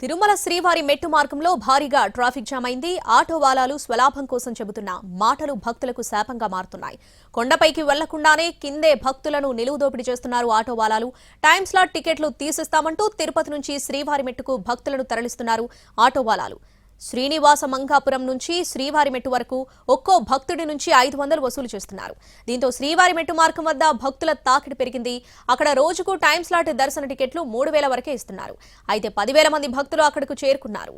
తిరుమల శ్రీవారి మెట్టు మార్గంలో భారీగా ట్రాఫిక్ జామ్ అయింది. ఆటో వాలాలు స్వలాభం కోసం చెబుతున్న మాటలు భక్తులకు శాపంగా మారుతున్నాయి. కొండపైకి వెళ్ళకుండానే కిందే భక్తులను నిలువుదోపిడీ చేస్తున్నారు ఆటో వాలాలు. టైం స్లాట్ టికెట్లు తీసిస్తామంటూ తిరుపతి నుంచి శ్రీవారి మెట్టుకు భక్తులను తరలిస్తున్నారు ఆటో వాలాలు. శ్రీనివాస మంగాపురం నుంచి శ్రీవారి మెట్టు వరకు ఒక్కో భక్తుడి నుంచి ఐదు వందలు వసూలు చేస్తున్నారు. దీంతో శ్రీవారి మెట్టు మార్గం వద్ద భక్తుల తాకిడి పెరిగింది. అక్కడ రోజుకు టైం స్లాట్ దర్శన టికెట్లు మూడు వేల వరకే ఇస్తున్నారు. అయితే పదివేల మంది భక్తులు అక్కడకు చేరుకున్నారు.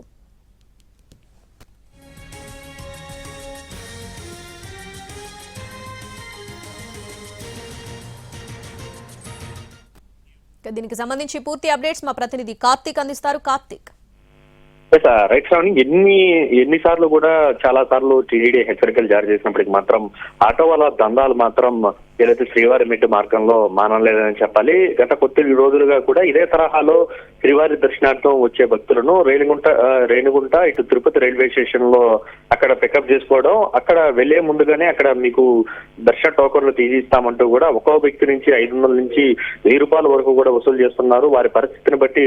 దీనికి సంబంధించి పూర్తి అప్డేట్స్ మా ప్రతినిధి కార్తీక్ అందిస్తారు. కార్తీక్. రైట్ శ్రావణి ఎన్ని ఎన్నిసార్లు కూడా చాలా సార్లు టీడీడీ హెచ్చరికలు జారీ చేసినప్పటికి మాత్రం ఆటో వాళ్ళ దందాలు మాత్రం ఏదైతే శ్రీవారి మెట్టు మార్గంలో మానలేదని చెప్పాలి గత కొద్ది రోజులుగా కూడా ఇదే తరహాలో శ్రీవారి దర్శనార్థం వచ్చే భక్తులను రేణిగుంట రేణిగుంట ఇటు తిరుపతి రైల్వే స్టేషన్లో అక్కడ పికప్ చేసుకోవడం అక్కడ వెళ్ళే ముందుగానే అక్కడ మీకు దర్శన టోకన్లు తీసిస్తామంటూ కూడా ఒక్కో వ్యక్తి నుంచి ఐదు వందల నుంచి వెయ్యి రూపాయల వరకు కూడా వసూలు చేస్తున్నారు. వారి పరిస్థితిని బట్టి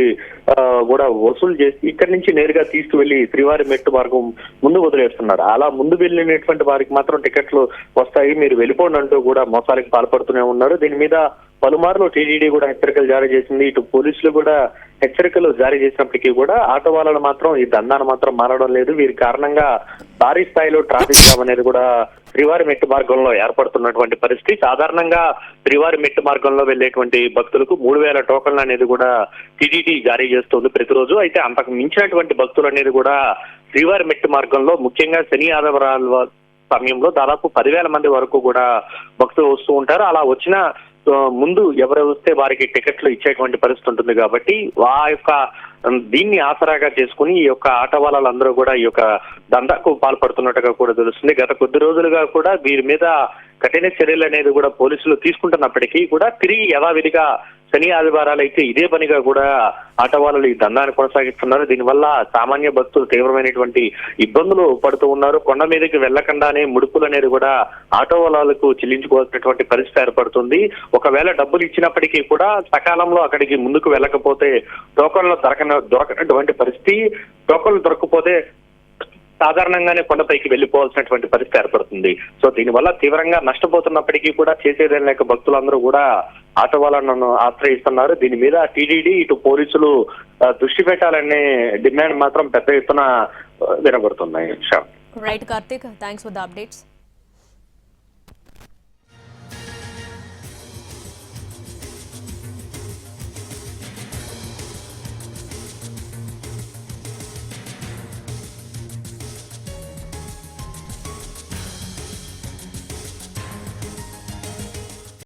కూడా వసూలు చేసి ఇక్కడి నుంచి నేరుగా తీసుకువెళ్ళి శ్రీవారి మెట్టు మార్గం ముందు వదిలేస్తున్నారు. అలా ముందు వెళ్ళినటువంటి వారికి మాత్రం టికెట్లు వస్తాయి. మీరు వెళ్ళిపోండి అంటూ కూడా మోసాలు మోసాలకు పాల్పడుతూనే ఉన్నారు దీని మీద పలుమార్లు టీడీడీ కూడా హెచ్చరికలు జారీ చేసింది. ఇటు పోలీసులు కూడా హెచ్చరికలు జారీ చేసినప్పటికీ కూడా ఆటో వాళ్ళను మాత్రం ఈ దందాన్ని మాత్రం మారడం లేదు. వీరి కారణంగా భారీ స్థాయిలో ట్రాఫిక్ జామ్ అనేది కూడా శ్రీవారి మెట్టు మార్గంలో ఏర్పడుతున్నటువంటి పరిస్థితి. సాధారణంగా శ్రీవారి మెట్టు మార్గంలో వెళ్ళేటువంటి భక్తులకు మూడు వేల టోకన్లు అనేది కూడా టీటీడీ జారీ చేస్తుంది ప్రతిరోజు. అయితే అంతకు మించినటువంటి భక్తులు అనేది కూడా శ్రీవారి మెట్టు మార్గంలో ముఖ్యంగా శని ఆదివారాల సమయంలో దాదాపు పదివేల మంది వరకు కూడా భక్తులు వస్తూ ఉంటారు. అలా వచ్చిన ముందు ఎవరు వస్తే వారికి టికెట్లు ఇచ్చేటువంటి పరిస్థితి ఉంటుంది కాబట్టి ఆ యొక్క దీన్ని ఆసరాగా చేసుకుని ఈ యొక్క ఆట వాళ్ళందరూ కూడా ఈ యొక్క దందాకు పాల్పడుతున్నట్టుగా కూడా తెలుస్తుంది. గత కొద్ది రోజులుగా కూడా వీరి మీద కఠిన చర్యలు అనేది కూడా పోలీసులు తీసుకుంటున్నప్పటికీ కూడా తిరిగి యథావిధిగా శని ఆదివారాలు అయితే ఇదే పనిగా కూడా ఆట వాళ్ళు ఈ దందాన్ని కొనసాగిస్తున్నారు. దీనివల్ల సామాన్య భక్తులు తీవ్రమైనటువంటి ఇబ్బందులు పడుతూ ఉన్నారు. కొండ మీదకి వెళ్ళకుండానే ముడుపులు అనేది కూడా ఆటో వాళ్ళకు చెల్లించుకోవాల్సినటువంటి పరిస్థితి ఏర్పడుతుంది. ఒకవేళ డబ్బులు ఇచ్చినప్పటికీ కూడా సకాలంలో అక్కడికి ముందుకు వెళ్ళకపోతే టోకన్లు దొరకన దొరకనటువంటి పరిస్థితి. టోకన్లు దొరకకపోతే సాధారణంగానే కొండపైకి వెళ్ళిపోవాల్సినటువంటి పరిస్థితి ఏర్పడుతుంది. సో దీనివల్ల తీవ్రంగా నష్టపోతున్నప్పటికీ కూడా చేసేదేం లేక భక్తులందరూ కూడా ఆటో వాళ్ళను ఆశ్రయిస్తున్నారు. దీని మీద టీడీడీ ఇటు పోలీసులు దృష్టి పెట్టాలనే డిమాండ్ మాత్రం పెద్ద ఎత్తున వినబడుతున్నాయి. Right Karthik thanks for the updates